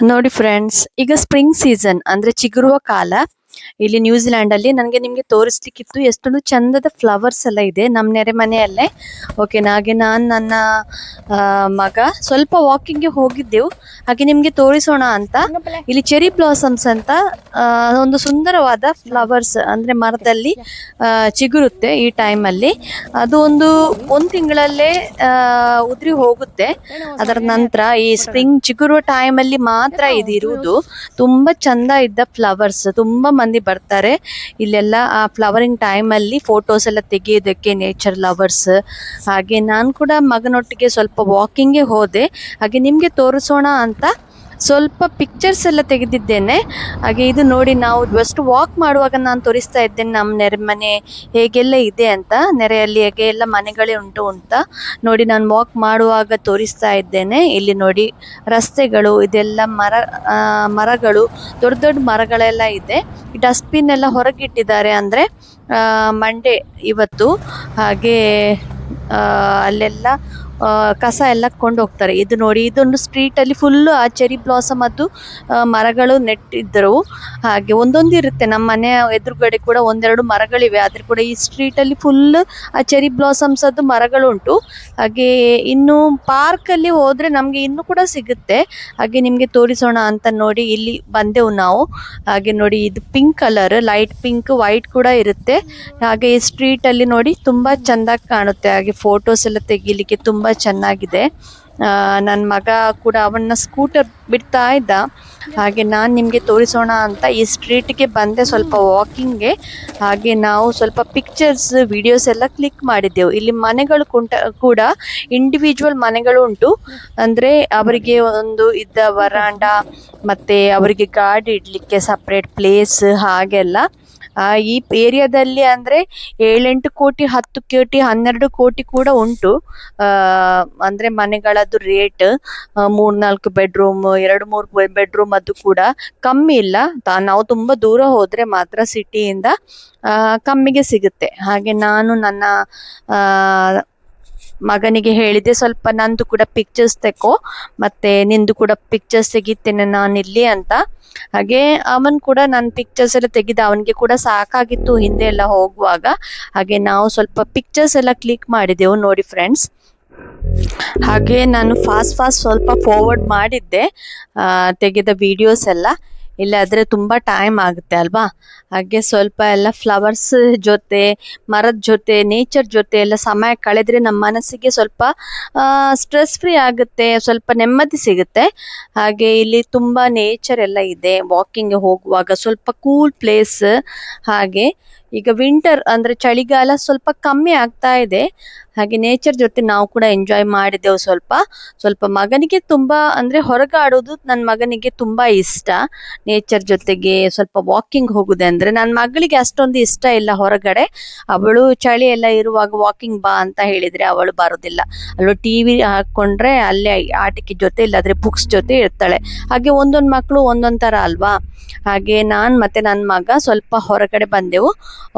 ನೋಡಿ ಫ್ರೆಂಡ್ಸ್ ಈಗ spring season ಅಂದ್ರೆ ಚಿಗುರುವ ಕಾಲ. ಇಲ್ಲಿ ನ್ಯೂಜಿಲ್ಯಾಂಡ್ ಅಲ್ಲಿ ನನಗೆ ನಿಮಗೆ ತೋರಿಸ್ಲಿಕ್ಕಿತ್ತು ಎಷ್ಟೊಂದು ಚಂದದ ಫ್ಲವರ್ಸ್ ಎಲ್ಲ ಇದೆ ನಮ್ಮ ನೆರೆ ಮನೆಯಲ್ಲೇ. ಓಕೆ ಹಾಗೆ ನಾನು ನನ್ನ ಮಗ ಸ್ವಲ್ಪ ವಾಕಿಂಗ್ಗೆ ಹೋಗಿದ್ದೆವು. ಹಾಗೆ ನಿಮಗೆ ತೋರಿಸೋಣ ಅಂತ. ಇಲ್ಲಿ ಚೆರಿ ಬ್ಲಾಸಮ್ಸ್ ಅಂತ ಒಂದು ಸುಂದರವಾದ ಫ್ಲವರ್ಸ್ ಅಂದ್ರೆ ಮರದಲ್ಲಿ ಚಿಗುರುತ್ತೆ ಈ ಟೈಮ್ ಅಲ್ಲಿ. ಅದು ಒಂದು ಒಂದು ತಿಂಗಳಲ್ಲೇ ಆ, ಉದುರಿ ಹೋಗುತ್ತೆ. ಅದರ ನಂತರ ಈ ಸ್ಪ್ರಿಂಗ್ ಚಿಗುರುವ ಟೈಮ್ ಅಲ್ಲಿ ಮಾತ್ರ ಇದಿರುವುದು. ಇರುವುದು ತುಂಬಾ ಚಂದ ಇದ್ದ ಫ್ಲವರ್ಸ್ ತುಂಬಾ ಮಂದಿ ಬರ್ತಾರೆ. ಇಲ್ಲೆಲ್ಲ ಆ ಫ್ಲವರಿಂಗ್ ಟೈಮ್ ಅಲ್ಲಿ ಫೋಟೋಸ್ ಎಲ್ಲ ತೆಗೆಯೋದಕ್ಕೆ ನೇಚರ್ ಲವರ್ಸ್ ಹಾಗೆ ನಾನು ಕೂಡ ಮಗನೊಟ್ಟಿಗೆ ಸ್ವಲ್ಪ ವಾಕಿಂಗ್ ಹೋದೆ. ಹಾಗೆ ನಿಮಗೆ ತೋರಿಸೋಣ ಅಂತ ಸ್ವಲ್ಪ ಪಿಕ್ಚರ್ಸ್ ಎಲ್ಲ ತೆಗೆದಿದ್ದೇನೆ. ಹಾಗೆ ಇದು ನೋಡಿ ನಾವು ಜಸ್ಟ್ ವಾಕ್ ಮಾಡುವಾಗ ನಾನು ತೋರಿಸ್ತಾ ಇದ್ದೇನೆ ನಮ್ಮ ನೆರೆ ಮನೆ ಹೇಗೆಲ್ಲ ಇದೆ ಅಂತ. ನೆರೆಯಲ್ಲಿ ಹೇಗೆ ಎಲ್ಲ ಮನೆಗಳೇ ಉಂಟು ಅಂತ. ನೋಡಿ ನಾನು ವಾಕ್ ಮಾಡುವಾಗ ತೋರಿಸ್ತಾ ಇದ್ದೇನೆ. ಇಲ್ಲಿ ನೋಡಿ ರಸ್ತೆಗಳು, ಇದೆಲ್ಲ ಮರ ಮರಗಳು, ದೊಡ್ಡ ದೊಡ್ಡ ಮರಗಳೆಲ್ಲ ಇದೆ. ಡಸ್ಟ್ಬಿನ್ ಎಲ್ಲ ಹೊರಗಿಟ್ಟಿದ್ದಾರೆ ಅಂದ್ರೆ ಮಂಡೇ ಇವತ್ತು. ಹಾಗೆ ಅಲ್ಲೆಲ್ಲ ಕಸ ಎಲ್ಲ ಕೊಂಡು ಹೋಗ್ತಾರೆ ಇದು ನೋಡಿ, ಇದೊಂದು ಸ್ಟ್ರೀಟ್ ಅಲ್ಲಿ ಫುಲ್ ಆ ಚೆರಿ ಬ್ಲಾಸಮ್ ಅದು ಮರಗಳು ನೆಟ್ಟಿದ್ರು ಹಾಗೆ ಒಂದೊಂದು ಇರುತ್ತೆ. ನಮ್ಮ ಮನೆ ಎದುರುಗಡೆ ಕೂಡ ಒಂದೆರಡು ಮರಗಳಿವೆ. ಆದ್ರೆ ಕೂಡ ಈ ಸ್ಟ್ರೀಟ್ ಅಲ್ಲಿ ಫುಲ್ ಆ ಚೆರಿ ಬ್ಲಾಸಮ್ಸ್ ಅದು ಮರಗಳು ಉಂಟು ಹಾಗೆ ಇನ್ನು ಪಾರ್ಕ್ ಅಲ್ಲಿ ಹೋದ್ರೆ ನಮ್ಗೆ ಇನ್ನು ಕೂಡ ಸಿಗುತ್ತೆ. ಹಾಗೆ ನಿಮ್ಗೆ ತೋರಿಸೋಣ ಅಂತ ನೋಡಿ ಇಲ್ಲಿ ಬಂದೆವು ನಾವು. ಹಾಗೆ ನೋಡಿ ಇದು pink colour light pink white ಕೂಡ ಇರುತ್ತೆ. ಹಾಗೆ ಈ ಸ್ಟ್ರೀಟ್ ಅಲ್ಲಿ ನೋಡಿ ತುಂಬಾ ಚೆಂದಾಗಿ ಕಾಣುತ್ತೆ. ಹಾಗೆ ಫೋಟೋಸ್ ಎಲ್ಲ ತೆಗಿಲಿಕ್ಕೆ ತುಂಬಾ ಚೆನ್ನಾಗಿದೆ. ನನ್ನ ಮಗ ಕೂಡ ಅವನ್ನ ಸ್ಕೂಟರ್ ಬಿಡ್ತಾ ಇದ್ದ. ಹಾಗೆ ನಾನು ನಿಮಗೆ ತೋರಿಸೋಣ ಅಂತ ಈ ಸ್ಟ್ರೀಟ್ಗೆ ಬಂದೆ ಸ್ವಲ್ಪ ವಾಕಿಂಗ್ಗೆ ಹಾಗೆ ನಾವು ಸ್ವಲ್ಪ ಪಿಕ್ಚರ್ಸ್ ವಿಡಿಯೋಸ್ ಎಲ್ಲ ಕ್ಲಿಕ್ ಮಾಡಿದ್ದೆವು. ಇಲ್ಲಿ ಮನೆಗಳು ಕುಂಟ, ಕೂಡ ಇಂಡಿವಿಜುವಲ್ ಮನೆಗಳು ಉಂಟು. ಅಂದ್ರೆ ಅವರಿಗೆ ಒಂದು ಇದ್ದ ವರಾಂಡ ಮತ್ತೆ ಅವರಿಗೆ ಗಾಡಿ ಇಡ್ಲಿಕ್ಕೆ ಸಪ್ರೇಟ್ ಪ್ಲೇಸ್ ಹಾಗೆಲ್ಲ. ಈ ಏರಿಯಾದಲ್ಲಿ ಅಂದ್ರೆ ಏಳೆಂಟು ಕೋಟಿ, ಹತ್ತು ಕೋಟಿ, ಹನ್ನೆರಡು ಕೋಟಿ ಕೂಡ ಉಂಟು. ಆ, ಅಂದ್ರೆ ಮನೆಗಳದ್ದು ರೇಟ್ ಮೂರ್ನಾಲ್ಕು ಬೆಡ್ರೂಮ್ ಎರಡು ಮೂರು ಬೆಡ್ರೂಮ್ ಅದು ಕೂಡ ಕಮ್ಮಿ ಇಲ್ಲ. ನಾವು ತುಂಬಾ ದೂರ ಹೋದ್ರೆ ಮಾತ್ರ ಸಿಟಿಯಿಂದ ಆ, ಕಮ್ಮಿಗೆ ಸಿಗುತ್ತೆ. ಹಾಗೆ ನಾನು ನನ್ನ, ಆ ಮಗನಿಗೆ ಹೇಳಿದೆ ಸ್ವಲ್ಪ ನಂದು ಕೂಡ ಪಿಕ್ಚರ್ಸ್ ತೆಕ್ಕೋ ಮತ್ತೆ ನಿಂದು ಕೂಡ ಪಿಕ್ಚರ್ಸ್ ತೆಗಿತೇನೆ ಇಲ್ಲಿ ಅಂತ. ಹಾಗೆ ಅವನ್ ಕೂಡ ನನ್ನ ಪಿಕ್ಚರ್ಸ್ ಎಲ್ಲ ತೆಗೆದ, ಅವನಿಗೆ ಕೂಡ ಸಾಕಾಗಿತ್ತು ಹಿಂದೆ ಎಲ್ಲ ಹೋಗುವಾಗ. ಹಾಗೆ ನಾವು ಸ್ವಲ್ಪ ಪಿಕ್ಚರ್ಸ್ ಎಲ್ಲ ಕ್ಲಿಕ್ ಮಾಡಿದೆವು ನೋಡಿ ಫ್ರೆಂಡ್ಸ್ ಹಾಗೆ ನಾನು ಫಾಸ್ಟ್ ಫಾಸ್ಟ್ ಸ್ವಲ್ಪ ಫಾರ್ವರ್ಡ್ ಮಾಡಿದ್ದೆ ತೆಗೆದ ವಿಡಿಯೋಸ್ ಎಲ್ಲ. ಇಲ್ಲಾದ್ರೆ ತುಂಬಾ ಟೈಮ್ ಆಗುತ್ತೆ ಅಲ್ವಾ? ಹಾಗೆ ಸ್ವಲ್ಪ ಎಲ್ಲ ಫ್ಲವರ್ಸ್ ಜೊತೆ, ಮರದ ಜೊತೆ ನೇಚರ್ ಜೊತೆ ಎಲ್ಲ ಸಮಯ ಕಳೆದ್ರೆ ನಮ್ಮ ಮನಸ್ಸಿಗೆ ಸ್ವಲ್ಪ ಸ್ಟ್ರೆಸ್ ಫ್ರೀ ಆಗುತ್ತೆ, ಸ್ವಲ್ಪ ನೆಮ್ಮದಿ ಸಿಗುತ್ತೆ. ಹಾಗೆ ಇಲ್ಲಿ ತುಂಬಾ ನೇಚರ್ ಎಲ್ಲ ಇದೆ. ವಾಕಿಂಗ್ ಹೋಗುವಾಗ ಸ್ವಲ್ಪ ಕೂಲ್ ಪ್ಲೇಸ್ ಹಾಗೆ ಈಗ ವಿಂಟರ್ ಅಂದ್ರೆ ಚಳಿಗಾಲ ಸ್ವಲ್ಪ ಕಮ್ಮಿ ಆಗ್ತಾ ಇದೆ. ಹಾಗೆ ನೇಚರ್ ಜೊತೆ ನಾವು ಕೂಡ ಎಂಜಾಯ್ ಮಾಡಿದೆವು ಸ್ವಲ್ಪ. ಸ್ವಲ್ಪ ಮಗನಿಗೆ ತುಂಬಾ ಅಂದ್ರೆ ಹೊರಗಾಡೋದು ನನ್ನ ಮಗನಿಗೆ ತುಂಬಾ ಇಷ್ಟ. ನೇಚರ್ ಜೊತೆಗೆ ಸ್ವಲ್ಪ ವಾಕಿಂಗ್ ಹೋಗುದೆ ಅಂದ್ರೆ ನನ್ನ ಮಗಳಿಗೆ ಅಷ್ಟೊಂದು ಇಷ್ಟ ಇಲ್ಲ ಹೊರಗಡೆ. ಅವಳು ಚಳಿ ಎಲ್ಲ ಇರುವಾಗ ವಾಕಿಂಗ್ ಬಾ ಅಂತ ಹೇಳಿದ್ರೆ ಅವಳು ಬರೋದಿಲ್ಲ. ಅವಳು ಟಿವಿ ಹಾಕೊಂಡ್ರೆ ಅಲ್ಲೇ ಆಟಿಕೆ ಜೊತೆ ಇಲ್ಲಾದ್ರೆ ಬುಕ್ಸ್ ಜೊತೆ ಇರ್ತಾಳೆ. ಹಾಗೆ ಒಂದೊಂದು ಮಕ್ಕಳು ಒಂದೊಂದ್ ತರ ಅಲ್ವಾ? ಹಾಗೆ ನಾನ್ ಮತ್ತೆ ನನ್ನ ಮಗ ಸ್ವಲ್ಪ ಹೊರಗಡೆ ಬಂದೆವು.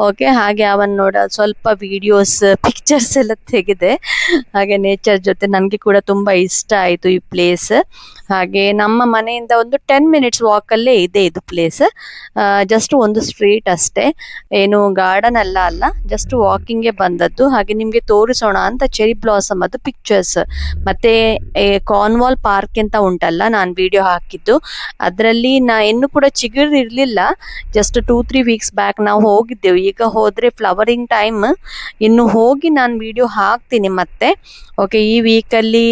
ಓಕೆ, ಹಾಗೆ ಅವನ್ ನೋಡ ಸ್ವಲ್ಪ ವಿಡಿಯೋಸ್ ಪಿಕ್ಚರ್ಸ್ ಎಲ್ಲ ತೆಗೆದೆ. ಹಾಗೆ ನೇಚರ್ ಜೊತೆ ನನಗೆ ಕೂಡ ತುಂಬಾ ಇಷ್ಟ ಆಯ್ತು ಈ ಪ್ಲೇಸ್ ಹಾಗೆ ನಮ್ಮ ಮನೆಯಿಂದ ಒಂದು ಟೆನ್ ಮಿನಿಟ್ಸ್ ವಾಕ್ ಅಲ್ಲೇ ಇದೆ ಇದು ಪ್ಲೇಸ್ ಜಸ್ಟ್ ಒಂದು ಸ್ಟ್ರೀಟ್ ಅಷ್ಟೇ. ಏನು ಗಾರ್ಡನ್ ಎಲ್ಲ ಅಲ್ಲ ಜಸ್ಟ್ ವಾಕಿಂಗ್ಗೆ ಬಂದದ್ದು. ಹಾಗೆ ನಿಮ್ಗೆ ತೋರಿಸೋಣ ಅಂತ ಚೆರಿ ಬ್ಲಾಸಮ್ ಅದು ಪಿಕ್ಚರ್ಸ್ ಮತ್ತೆ ಕಾರ್ನ್ವಾಲ್ ಪಾರ್ಕ್ ಅಂತ ಉಂಟಲ್ಲ, ನಾನು ವಿಡಿಯೋ ಹಾಕಿದ್ದು. ಅದರಲ್ಲಿ ನಾ ಇನ್ನು ಕೂಡ ಚಿಗುರಿರ್ಲಿಲ್ಲ. Just two three weeks back ನಾವು ಹೋಗಿದ್ದೆವು. ಈಗ ಹೋದ್ರೆ ಫ್ಲವರಿಂಗ್ ಟೈಮ್ ಇನ್ನು ಹೋಗಿ ನಾನು ವಿಡಿಯೋ ಹಾಕ್ತೀನಿ ಮತ್ತೆ. ಓಕೆ ಈ ವೀಕಲ್ಲಿ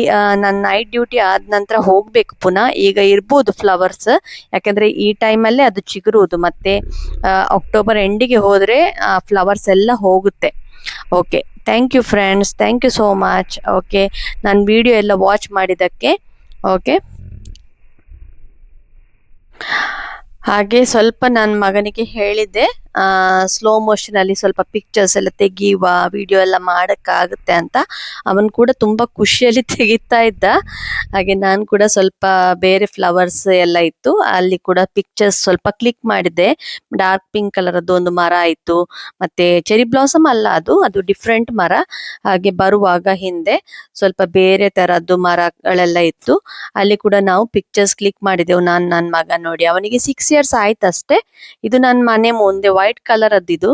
ನನ್ನ ನೈಟ್ ಡ್ಯೂಟಿ ಆದ ನಂತರ ಹೋಗ್ಬೇಕು ಪುನಃ. ಈಗ ಇರ್ಬೋದು ಫ್ಲವರ್ಸ್ ಯಾಕಂದ್ರೆ ಈ ಟೈಮಲ್ಲೇ ಅದು ಚಿಗುರುವುದು. ಮತ್ತೆ ಅಕ್ಟೋಬರ್ ಎಂಡಿಗೆ ಹೋದ್ರೆ ಫ್ಲವರ್ಸ್ ಎಲ್ಲ ಹೋಗುತ್ತೆ. Okay thank you friends thank you so much okay ನನ್ನ ವಿಡಿಯೋ ಎಲ್ಲ ವಾಚ್ ಮಾಡಿದ್ದಕ್ಕೆ. ಓಕೆ ಹಾಗೆ ಸ್ವಲ್ಪ ನನ್ನ ಮಗನಿಗೆ ಹೇಳಿದ್ದೆ. ಸ್ಲೋ ಮೋಷನ್ ಅಲ್ಲಿ ಸ್ವಲ್ಪ ಪಿಕ್ಚರ್ಸ್ ಎಲ್ಲ ತೆಗೆಯುವ ವಿಡಿಯೋ ಎಲ್ಲ ಮಾಡಕ್ಕಾಗುತ್ತೆ ಅಂತ ಅವನ್ ಕೂಡ ತುಂಬಾ ಖುಷಿಯಲ್ಲಿ ತೆಗಿತಾ ಇದ್ದ. ಹಾಗೆ ನಾನ್ ಕೂಡ ಸ್ವಲ್ಪ ಬೇರೆ ಫ್ಲವರ್ಸ್ ಎಲ್ಲ ಇತ್ತು. ಅಲ್ಲಿ ಕೂಡ ಪಿಕ್ಚರ್ಸ್ ಸ್ವಲ್ಪ ಕ್ಲಿಕ್ ಮಾಡಿದೆ ಡಾರ್ಕ್ ಪಿಂಕ್ ಕಲರ್ದು ಒಂದು ಮರ ಇತ್ತು. ಮತ್ತೆ ಚೆರಿ ಬ್ಲಾಸಮ್ ಅಲ್ಲ ಅದು ಅದು ಡಿಫ್ರೆಂಟ್ ಮರ. ಹಾಗೆ ಬರುವಾಗ ಹಿಂದೆ ಸ್ವಲ್ಪ ಬೇರೆ ತರದ್ದು ಮರಗಳೆಲ್ಲ ಇತ್ತು. ಅಲ್ಲಿ ಕೂಡ ನಾವು ಪಿಕ್ಚರ್ಸ್ ಕ್ಲಿಕ್ ಮಾಡಿದೆವು. ನಾನ್, ನನ್ ಮಗ ನೋಡಿ. ಅವನಿಗೆ ಸಿಕ್ಸ್ ಇಯರ್ಸ್ ಆಯ್ತು ಅಷ್ಟೇ ಇದು ನನ್ನ ಮನೆ ಮುಂದೆ ವೈಟ್ ಕಲರ್ ಅದ್ ಇದು